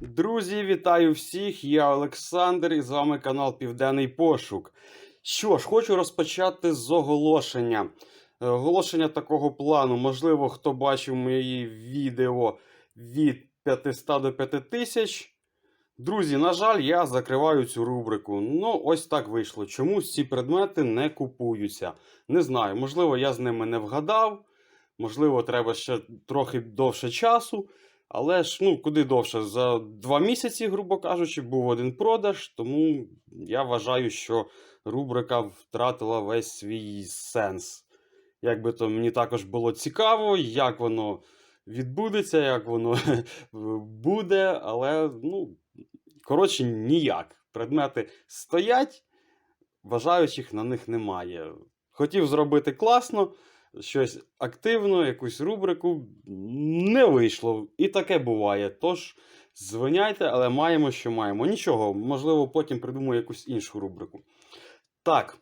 Друзі, вітаю всіх! Я Олександр і з вами канал Південний Пошук. Що ж, хочу розпочати з оголошення. Е, Оголошення такого плану. Можливо, хто бачив мої відео від 500 до 5000. Друзі, на жаль, я закриваю цю рубрику. Ну, ось так вийшло. Чомусь ці предмети не купуються. Не знаю, можливо, я з ними не вгадав. Можливо, треба ще трохи довше часу. Але ж, ну, куди довше? За два місяці, грубо кажучи, був один продаж, тому я вважаю, що рубрика втратила весь свій сенс. Якби то мені також було цікаво, як воно відбудеться, як воно буде, але, ну, коротше, ніяк. Предмети стоять, бажаючих на них немає. Хотів зробити класно, щось активно, якусь рубрику не вийшло. І таке буває. Тож дзвоняйте, але маємо, що маємо. Нічого, можливо, потім придумаю якусь іншу рубрику. Так,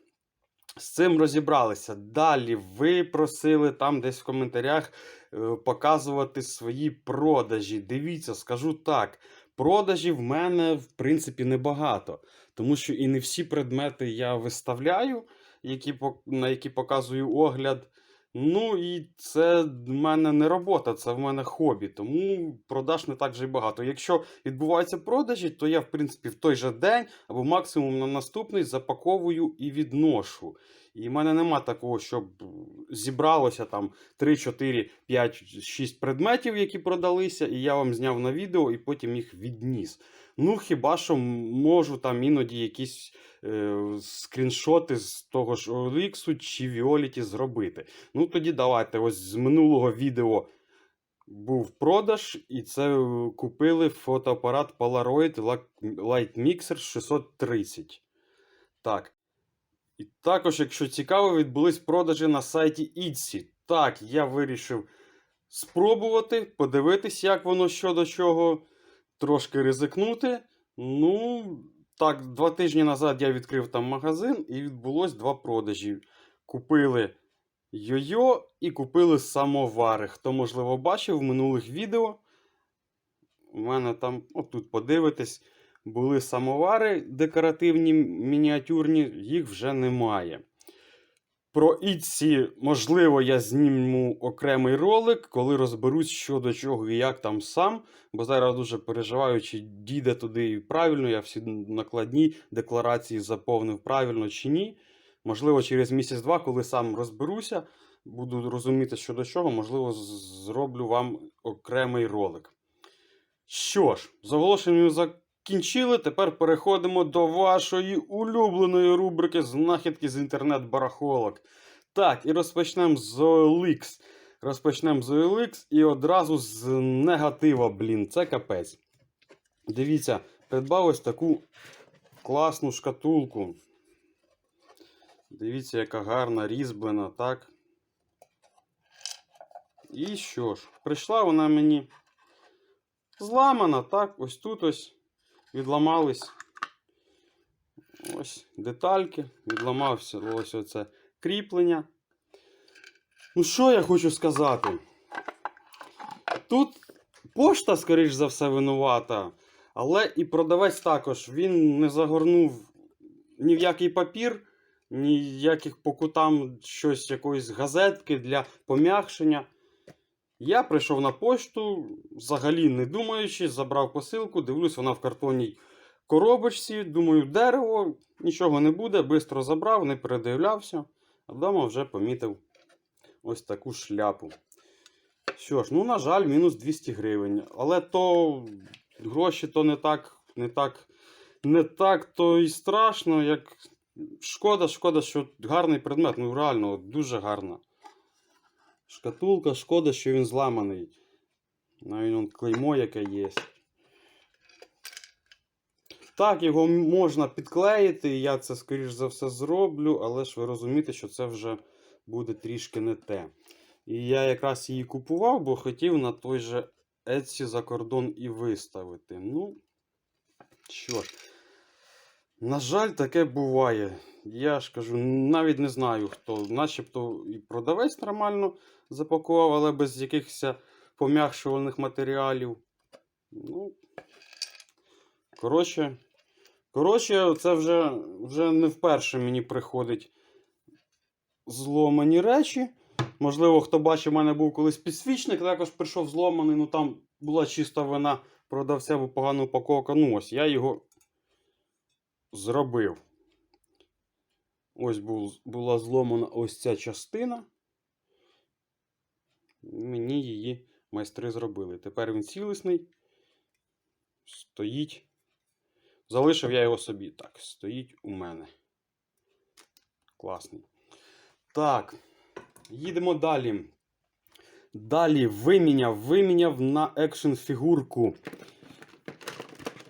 з цим розібралися. Далі ви просили там десь в коментарях е, показувати свої продажі. Дивіться, скажу так. Продажів в мене, в принципі, небагато. Тому що і не всі предмети я виставляю, які, на які показую огляд. Ну і це в мене не робота, це в мене хобі, тому продаж не так же й багато. Якщо відбуваються продажі, то я, в принципі, в той же день або максимум на наступний запаковую і відношу. І в мене нема такого, щоб зібралося там 3, 4, 5, 6 предметів, які продалися, і я вам зняв на відео і потім їх відніс. Ну, хіба що можу там іноді якісь е, скріншоти з того ж OLX чи Violet зробити. Ну, тоді давайте. Ось з минулого відео був продаж, і це е, купили фотоапарат Polaroid Light Mixer 630. Так. І також, якщо цікаво, відбулись продажі на сайті Etsy. Так, я вирішив спробувати, подивитись, як воно що до чого, трошки ризикнути. Ну, так, два тижні назад я відкрив там магазин і відбулось два продажі. Купили йо-йо і купили самовари. Хто, можливо, бачив в минулих відео. У мене там, отут подивитесь, були самовари декоративні, мініатюрні, їх вже немає. Про Ітсі, можливо, я зніму окремий ролик, коли розберусь, що до чого і як там сам. Бо зараз дуже переживаю, чи дійде туди правильно, я всі накладні декларації заповнив правильно чи ні. Можливо, через місяць-два, коли сам розберуся, буду розуміти, що до чого, можливо, зроблю вам окремий ролик. Що ж, з оголошенням закінчили. Тепер переходимо до вашої улюбленої рубрики знахідки з інтернет-барахолок. Так, і розпочнемо з OLX. Розпочнемо з OLX і одразу з негатива, блін, це капець. Дивіться, придбав ось таку класну шкатулку. Дивіться, яка гарна різьблена, так? І що ж, прийшла вона мені зламана, так, ось тут ось відламались ось детальки, відламався ось оце кріплення. Ну, що я хочу сказати? Тут пошта, скоріш за все, винувата, але і продавець також. Він не загорнув ні в який папір, ніяких по кутам щось якоїсь газетки для пом'якшення. Я прийшов на пошту, взагалі не думаючи, забрав посилку, дивлюсь, вона в картонній коробочці. Думаю, дерево, нічого не буде, швидко забрав, не передивлявся, а вдома вже помітив ось таку шляпу. Що ж, ну, на жаль, мінус 200 гривень. Але то гроші то не так, не так, не так то і страшно, як шкода, шкода, що гарний предмет, ну реально, дуже гарна. Шкатулка, шкода, що він зламаний. Навіть он клеймо яке є. Так, його можна підклеїти, я це, скоріш за все, зроблю, але ж ви розумієте, що це вже буде трішки не те. І я якраз її купував, бо хотів на той же Etsy за кордон і виставити. Ну, що ж, На жаль, таке буває. Я ж кажу, навіть не знаю хто. Начебто і продавець нормально запакував, але без якихось пом'якшувальних матеріалів. Ну, коротше, коротше, це вже, вже не вперше мені приходить зломані речі. Можливо, хто бачив, у мене був колись підсвічник, також прийшов зломаний, ну там була чиста вина продавця, бо погана упаковка. Ну ось, я його зробив. Ось була зломана ось ця частина. Мені її майстри зробили. Тепер він цілісний. Стоїть. Залишив я його собі. Так, стоїть у мене. Класний. Так. Їдемо далі. Далі виміняв, виміняв на екшн фігурку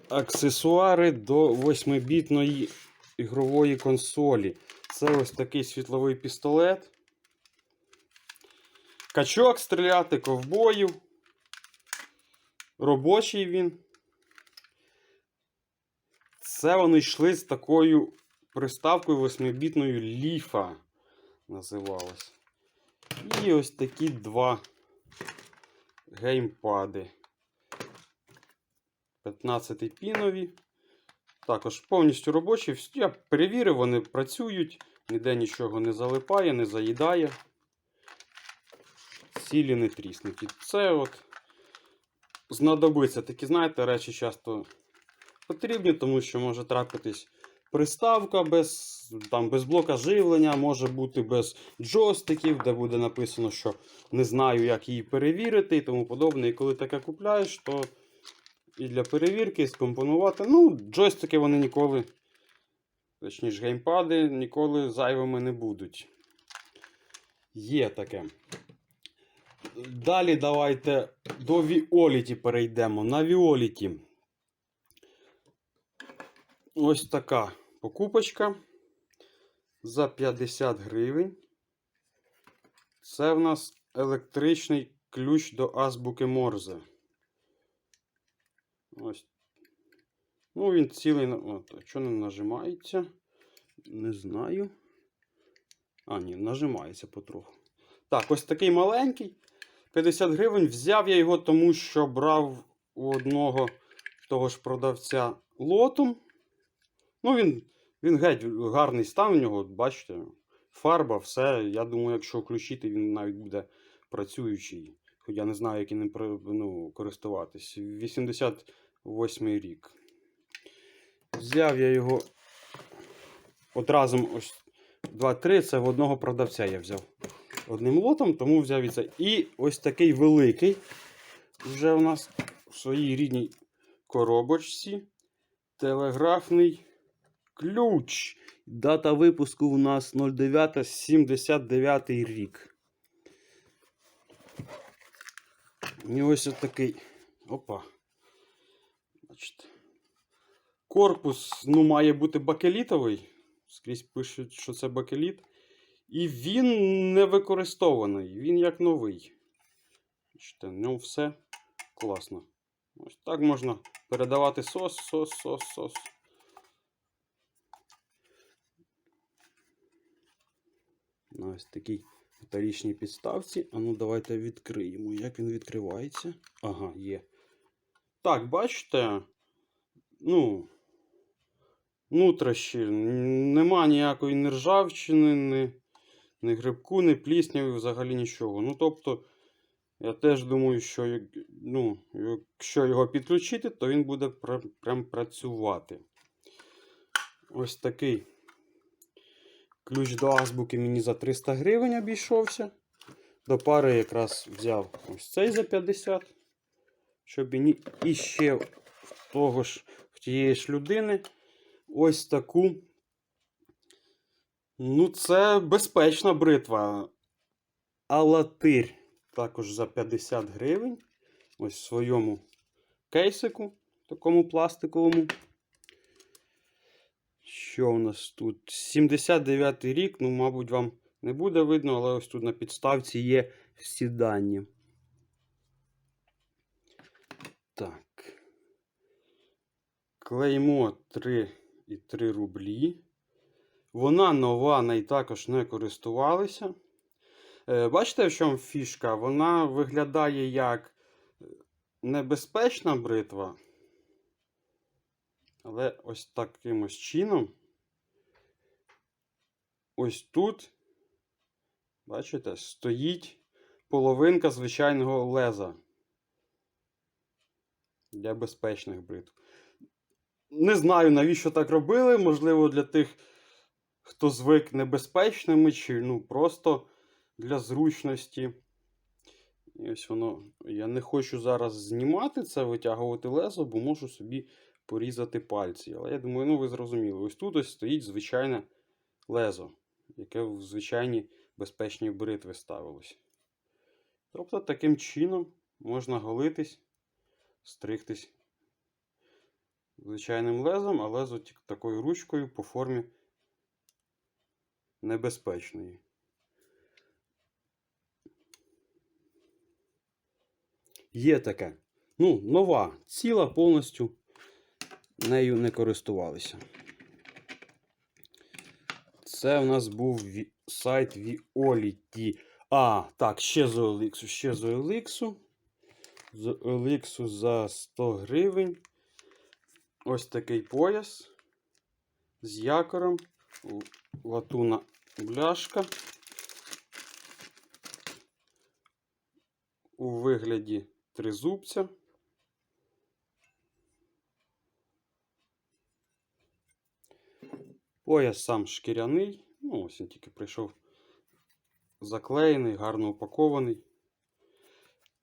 аксесуари до 8-бітної ігрової консолі. Це ось такий світловий пістолет. Качок стріляти, ковбоїв. Робочий він. Це вони йшли з такою приставкою 8-бітною ліфа називалось. І ось такі два геймпади. 15 пінові. Також повністю робочі. Я перевірив, вони працюють, ніде нічого не залипає, не заїдає. Цілі не тріснуті. Це от знадобиться. Такі, знаєте, речі часто потрібні, тому що може трапитись приставка без, там, без блока живлення, може бути без джойстиків, де буде написано, що не знаю, як її перевірити і тому подобне. І коли таке купляєш, то і для перевірки, і скомпонувати. Ну, джойстики вони ніколи, точніше, геймпади ніколи зайвими не будуть. Є таке. Далі давайте до Віоліті перейдемо. На Віоліті. Ось така покупочка за 50 гривень. Це в нас електричний ключ до азбуки Морзе. Ось. Ну, він цілий. От, що не нажимається? Не знаю. А, ні, нажимається потроху. Так, ось такий маленький. 50 гривень. Взяв я його, тому що брав у одного того ж продавця лотом. Ну, він, він геть гарний стан у нього, бачите. Фарба, все. Я думаю, якщо включити, він навіть буде працюючий. Хоч я не знаю, як ним ну, користуватись. 88 рік. Взяв я його от разом ось 2-3. Це в одного продавця я взяв одним лотом, тому взяв і це. І ось такий великий. Вже у нас в своїй рідній коробочці. Телеграфний ключ. Дата випуску у нас 0979 рік. І ось такий. Опа. Бачите. Корпус ну, має бути бакелітовий. Скрізь пишуть, що це бакеліт. І він не використований. Він як новий. Бачите, в ньому все класно. Ось так можна передавати сос, сос, сос, сос. На ось такій металічній підставці. А ну давайте відкриємо. Як він відкривається? Ага, є. Так, бачите? Ну, нутрощі. Нема ніякої ні ржавчини, ні, грибку, ні плісняви, взагалі нічого. Ну, тобто, я теж думаю, що ну, якщо його підключити, то він буде пр- прям працювати. Ось такий ключ до азбуки мені за 300 гривень обійшовся. До пари якраз взяв ось цей за 50. Щоб мені іще в того ж в тієї ж людини ось таку. Ну, це безпечна бритва. Алатир також за 50 гривень. Ось в своєму кейсику, такому пластиковому. Що у нас тут? 79 й рік, ну, мабуть, вам не буде видно, але ось тут на підставці є всі дані. Так. Клеймо 3 і 3 рублі. Вона нова, нею також не користувалися. Е, Бачите, в чому фішка? Вона виглядає як е, небезпечна бритва. Але ось таким ось чином. Ось тут, бачите, стоїть половинка звичайного леза для безпечних бритв. Не знаю, навіщо так робили. Можливо, для тих, хто звик небезпечними, чи ну, просто для зручності. І ось воно. Я не хочу зараз знімати це, витягувати лезо, бо можу собі порізати пальці. Але я думаю, ну ви зрозуміли. Ось тут ось стоїть звичайне лезо, яке в звичайні безпечні бритви ставилось. Тобто, таким чином можна голитись, стригтись звичайним лезом, а лезо такою ручкою по формі небезпечної. Є таке. Ну, нова, ціла повністю нею не користувалися. Це у нас був сайт Violet. А, так, ще з OLX, ще з OLX. З OLX за 100 гривень. Ось такий пояс з якором, латуна бляшка. У вигляді тризубця. Пояс сам шкіряний. Ну, ось він тільки прийшов заклеєний, гарно упакований.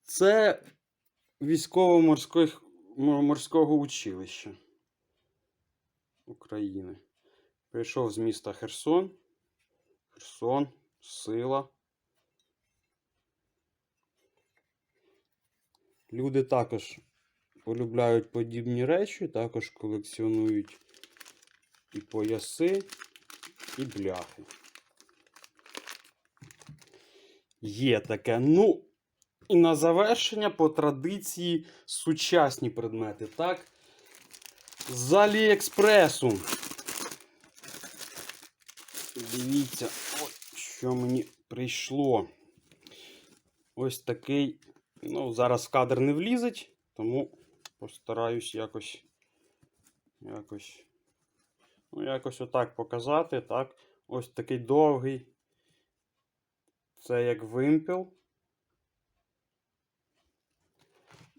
Це військово-морського училища України. Прийшов з міста Херсон. Херсон, сила. Люди також полюбляють подібні речі, також колекціонують і пояси, і бляхи. Є таке. Ну, і на завершення по традиції сучасні предмети, так? З Аліекспресу. Дивіться, що мені прийшло. Ось такий. Ну, зараз в кадр не влізить, тому постараюсь якось. Якось. Ну, якось отак показати. Так. Ось такий довгий. Це як вимпел.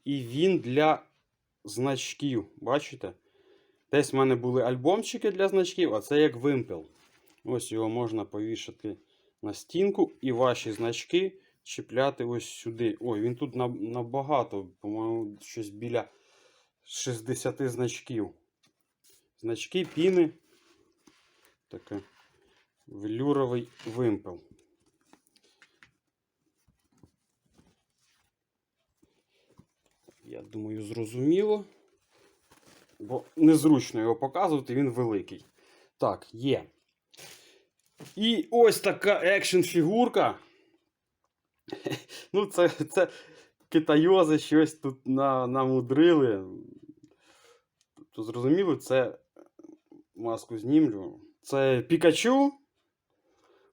І він для значків. Бачите? Десь в мене були альбомчики для значків, а це як вимпел. Ось його можна повішати на стінку і ваші значки чіпляти ось сюди. Ой, він тут набагато, по-моєму, щось біля 60 значків. Значки, піни. Таке велюровий вимпел. Я думаю, зрозуміло. Бо незручно його показувати, він великий. Так, є. І ось така екшн фігурка. Ну, це, це китайози щось тут на, намудрили. Тобто, зрозуміло, це маску знімлю. Це Пікачу.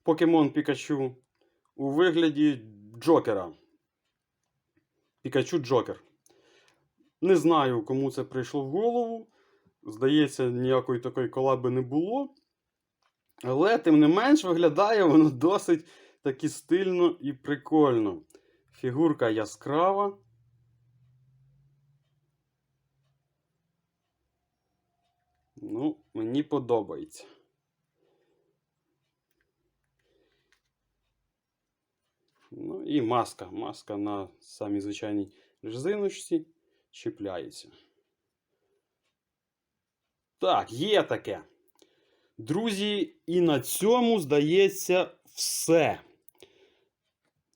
Покемон Пікачу у вигляді Джокера. Пікачу Джокер. Не знаю, кому це прийшло в голову. Здається, ніякої такої колаби не було. Але, тим не менш, виглядає воно досить таки стильно і прикольно. Фігурка яскрава. Ну, мені подобається. Ну і маска. Маска на самій звичайній резиночці чіпляється. Так, є таке. Друзі, і на цьому, здається, все.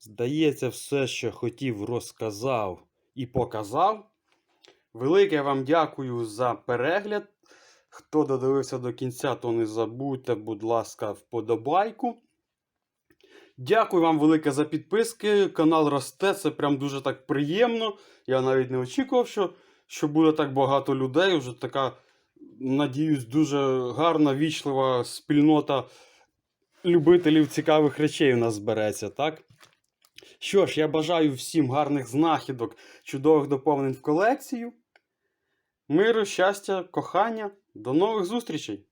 Здається, все, що хотів, розказав і показав. Велике вам дякую за перегляд. Хто додивився до кінця, то не забудьте, будь ласка, вподобайку. Дякую вам велике за підписки. Канал росте, це прям дуже так приємно. Я навіть не очікував, що, що буде так багато людей. Вже така надіюсь, дуже гарна, вічлива спільнота любителів цікавих речей у нас збереться, так? Що ж, я бажаю всім гарних знахідок, чудових доповнень в колекцію. Миру, щастя, кохання. До нових зустрічей!